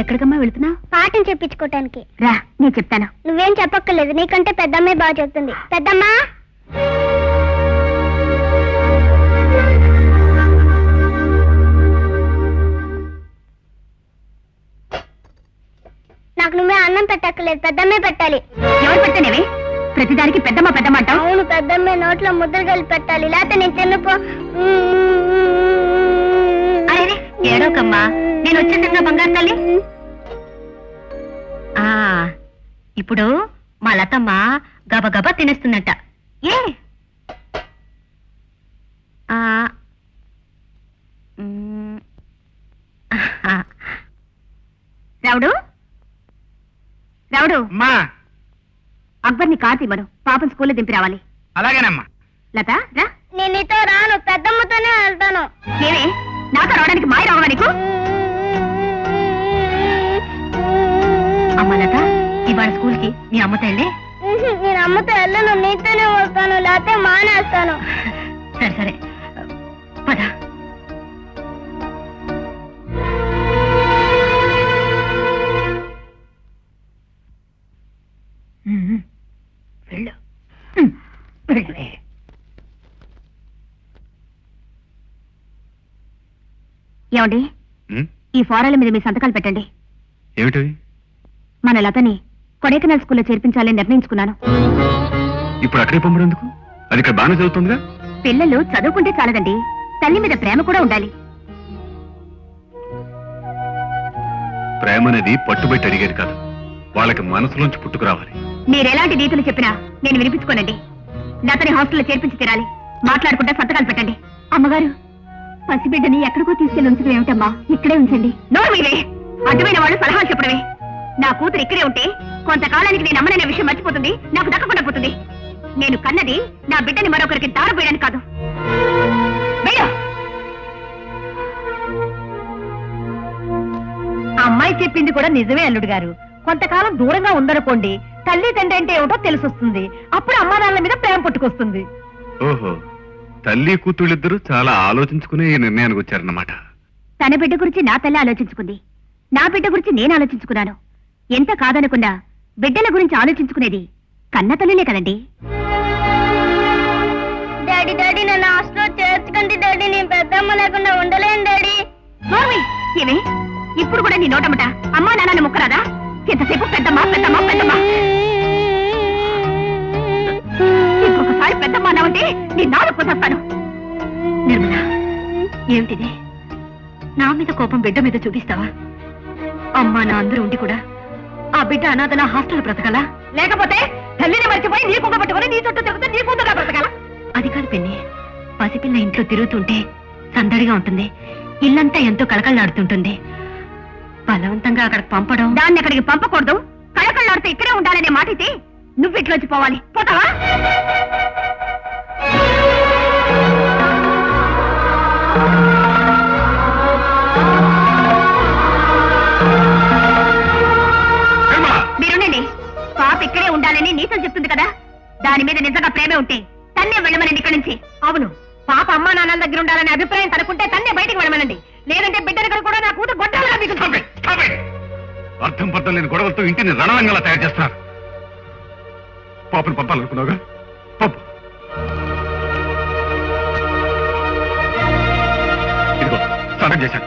ఎక్కడికమ్మా వెళుతున్నావు పాఠం చెప్పించుకోవటానికి రా నేను చెప్తాను. నువ్వేం చెప్పక్కర్లేదు నీకంటే పెద్దమ్మే బాగా చెప్తుంది. పెద్దమ్మా! నాకు నువ్వే అన్నం పెట్టక్కర్లేదు పెద్దమ్మే పెట్టాలి. ఎవరు పెడతానేవి ప్రతిదానికి పెద్దమ్మ పెద్దమ్మ అంటావు? అవును పెద్దమ్మే నోట్లో ముద్రలు కలిపి పెట్టాలి. లేకపోతే నేను తిన్నపో. అరే ఏడోకమ్మా నేను వచ్చేసంగా బంగారు తల్లి? ఆ ఇప్పుడు మా లతమ్మ గబగబా తినేస్తుందట. ఏ. రావుడు రావుడు అమ్మా. అక్బర్ని కాతి మనం పాపం స్కూల్లో దింపి రావాలి. అలాగేనమ్మా. లత రా. నేను నీతో రాను. పెద్దమ్మతోనే వెళ్తాను. ఏమే? నాతో రావడానికి మాయ రావా అమ్మ లత ఇవాళ స్కూల్కి మీ అమ్మతో వెళ్ళే? నేను అమ్మతో వెళ్ళను నీతోనే వస్తాను లేకపోతే మానేస్తాను. సరే సరే. పద. వెళ్ళు. ఏమండి? ఈ ఫారాల మీద మీ సంతకాలు పెట్టండి. ఏమిటవి? మన లతని కొడైకెనాల్ స్కూల్లో చేర్పించాలని నిర్ణయించుకున్నాను. ఇప్పుడు అక్కడే పంపడం ఎందుకు అది ఇక్కడ బాగానే చదువుతుందిగా పిల్లలు చదువుకుంటే చాలదండి. తల్లి మీద ప్రేమ కూడా ఉండాలి. ప్రేమ అనేది పట్టుబట్టి అడిగేది కాదు. వాళ్ళకి మనసులోంచి పుట్టుకురావాలి. మీరెలాంటి నీతులు చెప్పినా నేను వినిపించుకోనండి. లతని హాస్టల్లో చేర్పించి తీరాలి. మాట్లాడుకుంటే సంతకాలు పెట్టండి. అమ్మగారు పసిబిడ్డని ఎక్కడికో తీసుకెళ్ళి ఉంచడం ఏమిటమ్మా? ఇక్కడే ఉంచండి. నోరు మీవే అడ్డమైన వాళ్ళు సలహాలు చెప్పడమే. నా కూతురు ఇక్కడే ఉంటే కొంతకాలానికి నేను అమ్మననే విషయం మర్చిపోతుంది నాకు దక్కకుండా పోతుంది. నేను కన్నది నా బిడ్డని మరొకరికి దారపోయడానికి కాదు. వెళ్ళు. ఆ అమ్మాయి చెప్పింది కూడా నిజమే అల్లుడు గారు. కొంతకాలం దూరంగా ఉందనుకోండి తల్లి తండ్రి అంటే ఏమిటో తెలిసొస్తుంది. అప్పుడు అమ్మా నాన్నల మీద ప్రేమ పుట్టుకొస్తుంది. ఓహో తల్లి కూతుళ్ళిద్దరూ చాలా ఆలోచించుకునే ఈ నిర్ణయానికి వచ్చారన్నమాట. తన బిడ్డ గురించి నా తల్లి ఆలోచించుకుంది. నా బిడ్డ గురించి నేను ఆలోచించుకున్నాను. ఎంత కాదనుకున్నా బిడ్డల గురించి ఆలోచించుకునేది కన్న తల్లినే కదండి. డాడీ డాడీ నన్ను హాస్టల్లో చేర్చుకుంటే డాడీ నేను పెద్దమ్మ లేకుండా ఉండలేను డాడీ. ఏమే? ఇప్పుడు కూడా నీ నోటమట అమ్మా నాన్న ముక్కరాదా? ఎంతసేపు పెద్దమ్మా పెద్దమ్మా పెద్దమ్మా? ఇంకొకసారి పెద్దమ్మా అన్నావంటే నీ నాలుగు నిర్మల ఏమిటిది? నా మీద కోపం బిడ్డ మీద చూపిస్తావా? అమ్మా నా అందరూ ఉండి కూడా ఆ బిడ్డ అనాథన హాస్టల్ బ్రతకాలా? లేకపోతే తల్లిని మర్చిపోయి నీ కుండ పట్టుకొని నీ చుట్టూ తిరుగుతూ నీ కుండగా బ్రతకాల? అది కాదు పిన్ని. పసిపిల్ల ఇంట్లో తిరుగుతుంటే సందడిగా ఉంటుంది. ఇల్లంతా ఎంతో కళకళలాడుతుంటుంది. బలవంతంగా అక్కడికి పంపడం. దాన్ని అక్కడికి పంపకూడదు. కళకళలాడితే ఇక్కడే ఉండాలనే మాట అయితే నువ్వు ఇట్లోంచి పోవాలి. పోతావా? ఉండాలని నీతో చెప్తుంది కదా? దాని మీద నిజంగా ప్రేమే ఉంటే తన్నే వెళ్ళమనండి ఇక్కడి నుంచి. అవును పాప అమ్మా నాన్నల దగ్గర ఉండాలనే అభిప్రాయం తనకుంటే తన్నే బయటికి వెళ్ళమనండి. లేదంటే బిడ్డ దగ్గర కూడా నా కూతురు గొడ్డాలుగా! అర్థం పర్థం లేని గొడవలతో ఇంటిని రణరంగంలా తయారు చేస్తున్నారు. పాపను పంపాలనుకున్నావుగా? పంపు. ఇదిగో స్నానం చేశాను.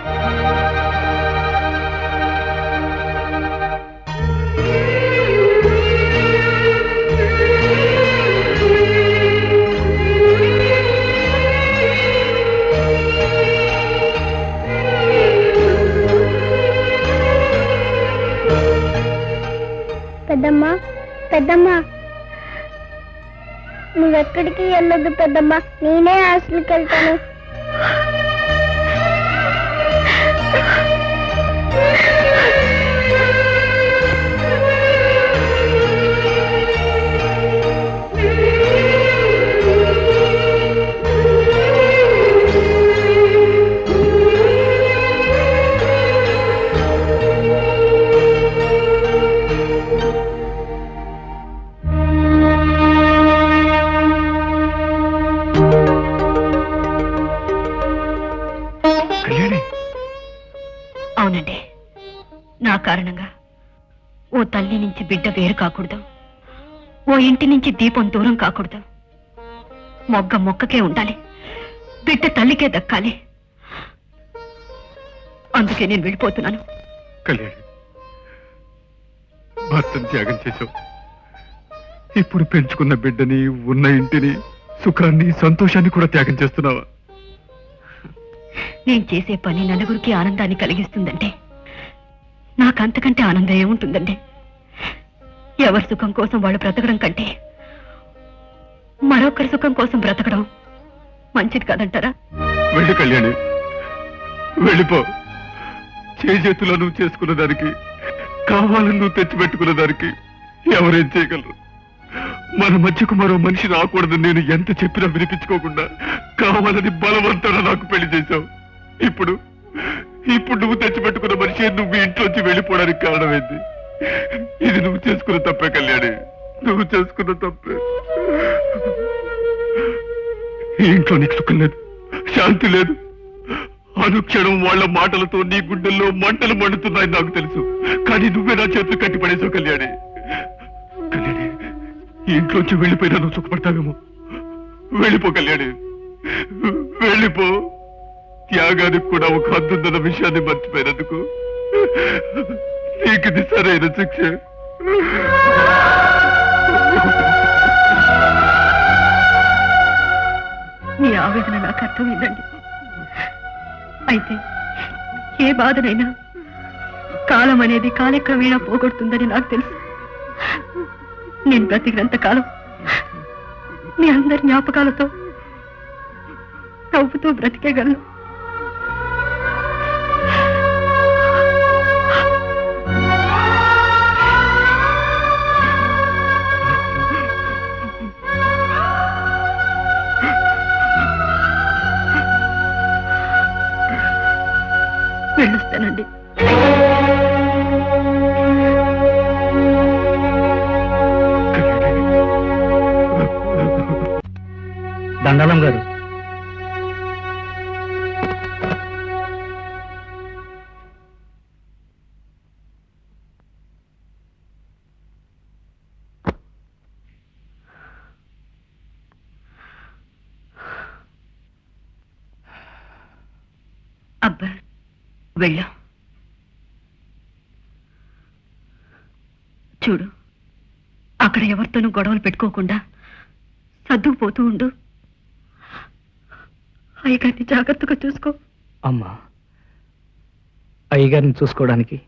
పెద్దమ్మ. పెద్దమ్మ. నువ్వెక్కడికి వెళ్ళొద్దు పెద్దమ్మ. నేనే హాస్టల్కి వెళ్తాను. తల్లి నుంచి బిడ్డ వేరు కాకూడదు. ఓ ఇంటి నుంచి దీపం దూరం కాకూడదు. మొగ్గ మొక్కకే ఉండాలి. బిడ్డ తల్లికే దక్కాలి. అందుకే నేను వెళ్ళిపోతున్నాను. కళ్యాణి భర్తను త్యాగం చేశావు. ఇప్పుడు పెంచుకున్న బిడ్డని ఉన్న ఇంటిని సుఖాన్ని సంతోషాన్ని కూడా త్యాగం చేస్తున్నావా? నేను చేసే పని నలుగురికి ఆనందాన్ని కలిగిస్తుందంటే నాకంతకంటే ఆనందం ఏముంటుందండి ఎవరి సుఖం కోసం వాళ్ళు బ్రతకడం కంటే మరొకరి సుఖం కోసం బ్రతకడం మంచిది కాదంటారా? వెళ్ళు కళ్యాణి. వెళ్ళిపో. చేతుల్లో నువ్వు చేసుకున్న దానికి కావాలని నువ్వు తెచ్చిపెట్టుకున్న దానికి ఎవరేం చేయగలరు? మన మధ్యకు మరో మనిషి రాకూడదని నేను ఎంత చెప్పినా వినిపించుకోకుండా కావాలని బలవంతంగా నాకు పెళ్ళి చేశావు. ఇప్పుడు ఇప్పుడు నువ్వు తెచ్చిపెట్టుకున్న మనిషి నువ్వు ఇంట్లోంచి వెళ్ళిపోవడానికి కారణమైంది. ఇది నువ్వు చేసుకున్న తప్పే కళ్యాణి. నువ్వు చేసుకున్న తప్పే. ఇంట్లో నీకు సుఖం లేదు శాంతి లేదు. అనుక్షణం వాళ్ళ మాటలతో నీ గుండెల్లో మంటలు మండుతున్నాయి నాకు తెలుసు. కానీ నువ్వే నా చేతులు కట్టి పడేసావు కళ్యాణి. కళ్యాణి ఇంట్లోంచి వెళ్ళిపోయినా నువ్వు సుఖపడతావేమో. వెళ్ళిపో కళ్యాణి. వెళ్ళిపో. త్యాగానికి కూడా ఒక హద్దుందన్న విషయాన్ని మర్చిపోయినందుకు. నీకు ఇది సరైన శిక్ష. మీ ఆవేదన నాకు అర్థమైందండి. అయితే ఏ బాధనైనా కాలం అనేది కాలక్రమేణా పోగొడుతుందని నాకు తెలుసు. నేను బ్రతికినంత కాలం మీ అందరి జ్ఞాపకాలతో నవ్వుతూ బ్రతికేగలను వెళ్ళు. చూడు అక్కడ ఎవరితోనూ గొడవలు పెట్టుకోకుండా సర్దుకుపోతూ ఉండు. అయ్యగారిని జాగ్రత్తగా చూసుకో. అమ్మా అయ్యగారిని చూసుకోవడానికి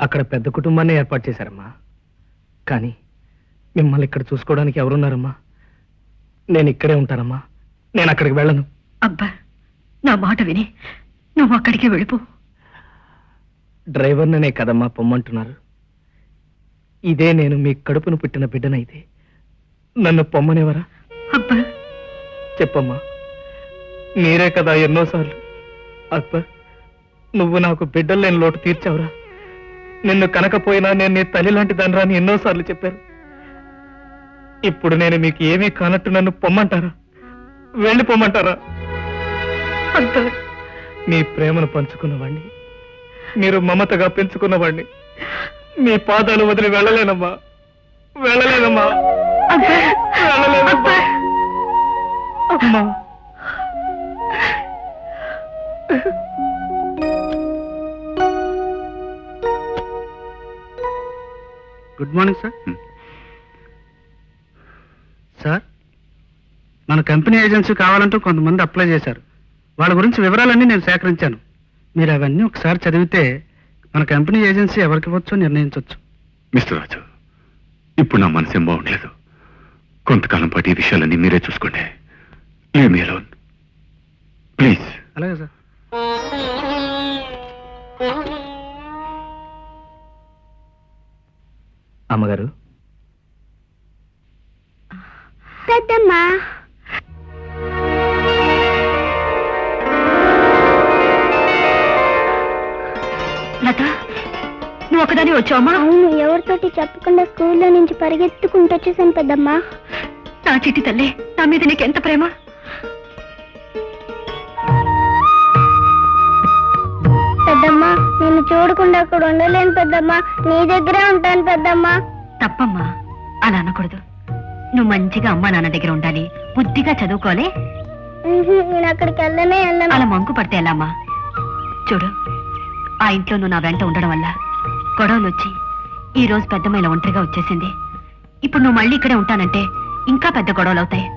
అక్కడ పెద్ద కుటుంబాన్ని ఏర్పాటు చేశారమ్మా. కానీ మిమ్మల్ని ఇక్కడ చూసుకోవడానికి ఎవరున్నారమ్మా? నేను ఇక్కడే ఉంటానమ్మా. నేను అక్కడికి వెళ్ళను. అబ్బా నా మాట విని నువ్వు అక్కడికే వెళ్ళిపో. డ్రైవర్ననే కదమ్మా పొమ్మంటున్నారు. ఇదే నేను మీ కడుపును పుట్టిన బిడ్డనైతే. నన్ను పొమ్మనేవరా? అబ్బా చెప్పమ్మా. మీరే కదా ఎన్నోసార్లు. అక్బర్ నువ్వు నాకు బిడ్డలు లేని లోటు తీర్చావురా. నిన్ను కనకపోయినా నేను నీ తల్లి లాంటి దానిరా అని ఎన్నోసార్లు చెప్పారు. ఇప్పుడు నేను మీకు ఏమీ కానట్టు నన్ను పొమ్మంటారా? వెళ్ళి పొమ్మంటారా మీ ప్రేమను పంచుకున్నవాణ్ణి. మీరు మమతగా పెంచుకున్నవాణ్ణి. మీ పాదాలు వదిలి వెళ్ళలేనమ్మా. వెళ్ళలేనమ్మా. అబ్బా వెళ్ళలేనమ్మా. అమ్మా. Good morning sir. సార్ మన కంపెనీ ఏజెన్సీ కావాలంటూ కొంతమంది అప్లై చేశారు. వాళ్ళ గురించి వివరాలన్నీ నేను సేకరించాను. మీరు అవన్నీ ఒకసారి చదివితే మన కంపెనీ ఏజెన్సీ ఎవరికి ఇవ్వచ్చో నిర్ణయించవచ్చు మిస్టర్ రాజు ఇప్పుడు నా మనసేం బాగుండలేదు. కొంతకాలం పాటు ఈ విషయాలన్నీ మీరే చూసుకోండి. లీవ్ మీ అలోన్ ప్లీజ్ అలాగే సార్. అమ్మగారు. పెద్దమ్మా. లత నువ్వు ఒకదాని వచ్చావమ్మా? అవును ఎవరితోటి చెప్పకుండా స్కూల్లో నుంచి పరిగెత్తుకుంటూ వచ్చేసాను పెద్దమ్మా. నా చిట్టి తల్లి నా మీద నీకెంత ప్రేమ? పెద్దమ్మ నిన్ను చూడకుండా అక్కడ ఉండలేను పెద్దమ్మ. నీ దగ్గరే ఉంటాను పెద్దమ్మ. తప్పమ్మా అలా అనకూడదు. నువ్వు మంచిగా అమ్మా నాన్న దగ్గర ఉండాలి. బుద్ధిగా చదువుకోలే ఉహు, నేను అక్కడికి వెళ్ళనే వెళ్ళను. అలా మంకు పడితే ఎలా అమ్మా? చూడు. ఆ ఇంట్లో నువ్వు నా వెంట ఉండడం వల్ల గొడవలు వచ్చి ఈ రోజు పెద్దమ్మ ఇలా ఒంటరిగా వచ్చేసింది. ఇప్పుడు నువ్వు మళ్ళీ ఇక్కడే ఉంటానంటే ఇంకా పెద్ద గొడవలు అవుతాయి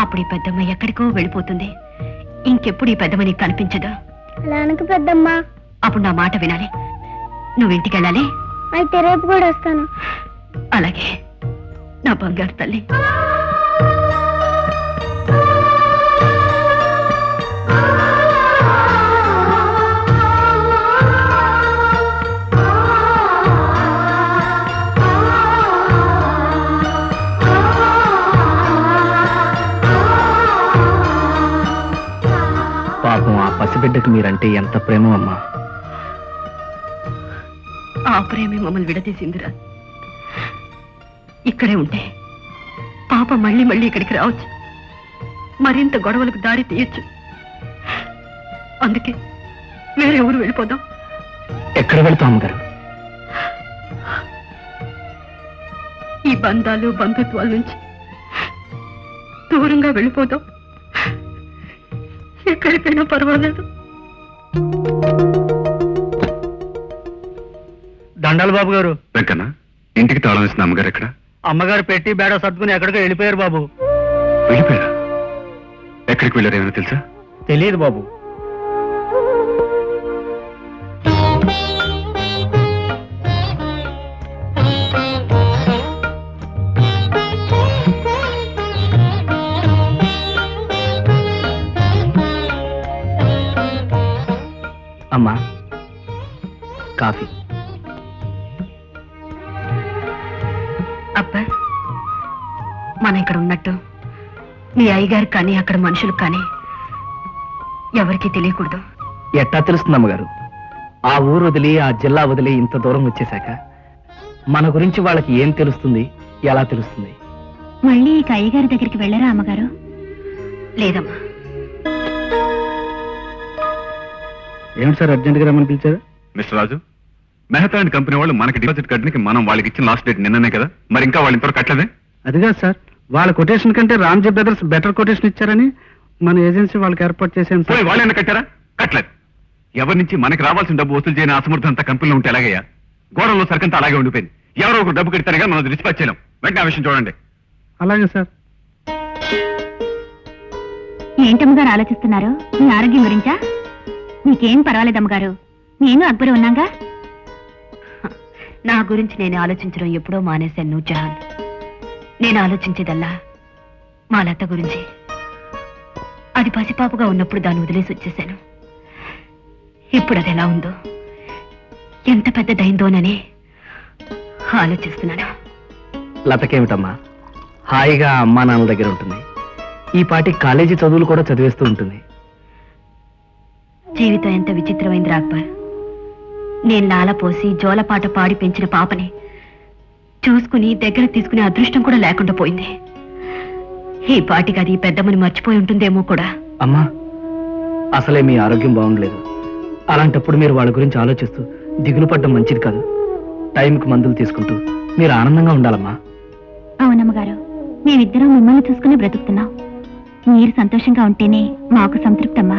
అప్పుడు ఈ పెద్దమ్మ ఎక్కడికో వెళ్ళిపోతుంది. ఇంకెప్పుడు ఈ పెద్దమ్మ నీకు కనిపించదు. పెద్దమ్మ. అప్పుడు నా మాట వినాలి. నువ్వు ఇంటికి వెళ్ళాలి. అయితే రేపు కూడా వస్తాను. అలాగే. నా బంగారు తల్లి. పాపం ఆ పసిబిడ్డకు మీరంటే ఎంత ప్రేమ అమ్మా. ఆ ప్రేమే మమ్మల్ని విడదీసిందిరా. ఇక్కడే ఉంటే పాప మళ్ళీ మళ్ళీ ఇక్కడికి రావచ్చు. మరింత గొడవలకు దారి తీయచ్చు. అందుకే వేరే ఊరు వెళ్ళిపోదాం. ఎక్కడ వెళ్తాం అమ్మగారు? ఈ బంధాలు బంధుత్వాల నుంచి దూరంగా వెళ్ళిపోదాం. ఎక్కడికైనా పర్వాలేదు. దండాలు బాబు గారు. వెంకన్న ఇంటికి తాళం వేసిన అమ్మగారు ఎక్కడ? అమ్మగారు పెట్టి బేడ సర్దుకుని ఎక్కడికో వెళ్ళిపోయారు బాబు. వెళ్ళిపోయారా? ఎక్కడికి వెళ్ళారు ఏమైనా తెలుసా? తెలియదు బాబు. అమ్మా. కాఫీ. అబ్బా మనం ఇక్కడ ఉన్నట్టు మీ అయ్యగారు కానీ అక్కడ మనుషులు కానీ ఎవరికీ తెలియకూడదు. ఎట్టా తెలుస్తుంది అమ్మగారు? ఆ ఊరు వదిలి ఆ జిల్లా వదిలి ఇంత దూరం వచ్చేశాక మన గురించి వాళ్ళకి ఏం తెలుస్తుంది? ఎలా తెలుస్తుంది? మళ్ళీ ఇక అయ్యగారి దగ్గరికి వెళ్ళరా అమ్మగారు? లేదమ్మా. ఏమిటి సార్ అర్జెంట్గా రమ్మని పిలిచారు? Mister Raju Mehta and company వాళ్ళు మనకి డిపాజిట్ కట్టడానికి మనం వాళ్ళకి ఇచ్చిన లాస్ట్ డేట్ నిన్ననే కదా? మరి ఇంకా వాళ్ళు ఇంతవరకు కట్టలేదే? అది కాదు సార్. వాళ్ళ కొటేషన్ కంటే రామ్జీ బ్రదర్స్ బెటర్ కొటేషన్ ఇచ్చారని మన ఏజెన్సీ వాళ్ళకి ఏర్పాటు చేశాను పోయి సార్ వాళ్ళైనా కట్టారా? కట్టలేదు. ఎవరి నుంచి మనకి రావాల్సిన డబ్బు వసూలు చేయని అసమర్థం అంతా కంపెనీలో ఉంటే ఎలాగయ్యా? గోడలో సరికంతా అలాగే ఉండిపోయింది. ఎవరో ఒకరు డబ్బు కడితేనే కానీ మనం డిస్పాచ్ చేయలేం. వెంటనే ఆ విషయం చూడండి. అలాగే సార్. ఏంటమ్మగారు ఆలోచిస్తున్నారు? మీ ఆరోగ్యం గురించా? నీకేం పర్వాలేదమ్మగారు నేను అక్బరు ఉన్నాగా? నా గురించి నేను ఆలోచించడం ఎప్పుడో మానేశాను జహాన్ నేను ఆలోచించేదల్లా మా లత గురించి. అది పసిపాపగా ఉన్నప్పుడు దాన్ని వదిలేసి వచ్చేసాను ఇప్పుడు అది ఎలా ఉందో ఎంత పెద్దదైందోనని ఆలోచిస్తున్నాను. లతకేమిటమ్మా? హాయిగా అమ్మా నాన్నల దగ్గర ఉంటుంది. ఈ పాటి కాలేజీ చదువులు కూడా చదివేస్తూ ఉంటుంది. జీవితం ఎంత విచిత్రమైంది అక్బర్ నేను నాల పోసి జోలపాట పాడి పెంచిన పాపని చూసుకుని దగ్గర తీసుకునే అదృష్టం కూడా లేకుండా పోయింది. ఈ పాటికి అది పెద్దమ్మని మర్చిపోయి ఉంటుందేమో కూడా. అమ్మా అసలే మీ ఆరోగ్యం బాగుండలేదు. అలాంటప్పుడు మీరు వాళ్ళ గురించి ఆలోచిస్తూ దిగులు పడ్డం మంచిది కాదు. టైంకి మందులు తీసుకుంటూ మీరు ఆనందంగా ఉండాలమ్మా. అవునమ్మగారు మేమిద్దరం మిమ్మల్ని చూసుకుని బ్రతుకుతున్నాం. మీరు సంతోషంగా ఉంటేనే మాకు సంతృప్తమ్మా.